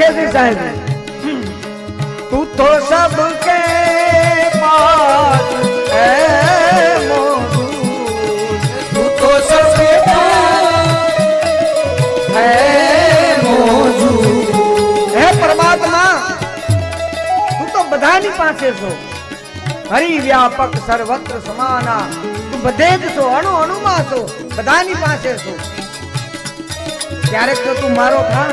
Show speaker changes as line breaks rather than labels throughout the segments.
ખેતી સાહેબ? તું તો
સબ કે તું તો
હે પરમાત્મા, તું તો બધાની પાસે છો. હરિ વ્યાપક સર્વત્ર સમાના. તું બધે જ છો, અણુ અણુમાં છો, બધાની પાસે છો. ક્યારેક તો તું મારો ખા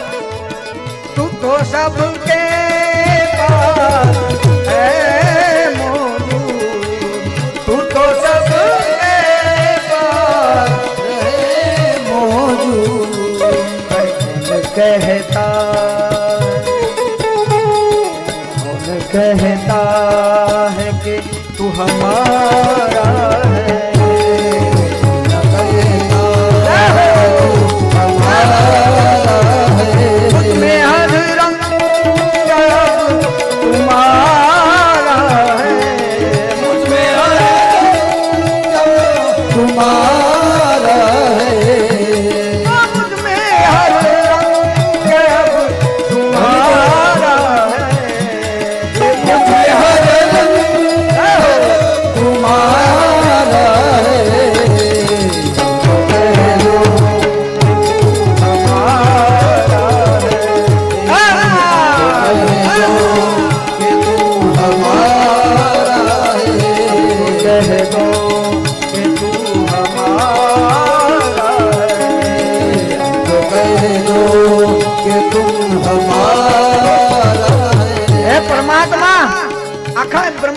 सबके मोरू
तू तो
मोरू कहता? कहता है कि तू हमारा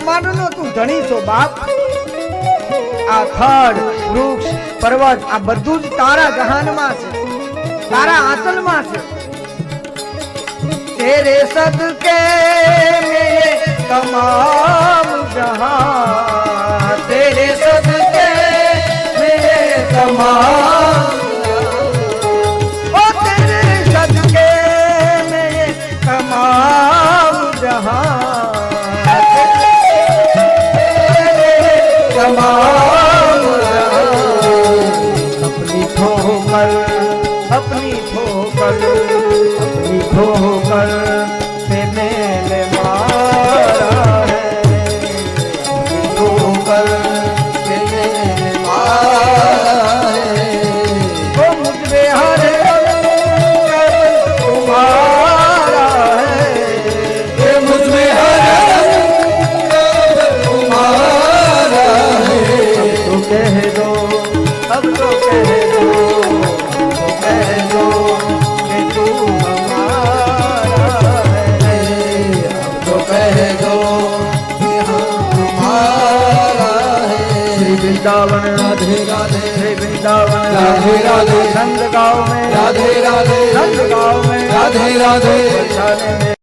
આખા બ્રહ્માંડ નો તું ધણી છો બાપ આ થડ વૃક્ષ પર્વત આ બધું જ તારા જહાનમાં છે તારા આંચલમાં છે તેરે સદકે મેરે તમામ જહાં તેરે સદકે મેરે તમામ ओ तेरे सदके मेरे तमाम जहां ठोकर अपनी ठोकर अपनी ठोकर से मैंने मारा है।
ठोकर के मैंने मारा है।
ओ मुझमें हर रंग तुम्हारा है
ये हर तुम्हारा है।
तो कह वृंदावन
राधे राधे
हे वृंदावन।
राधे राधे।
नंद गाँव में
राधे राधे।
नंद गाँव में
राधे राधे।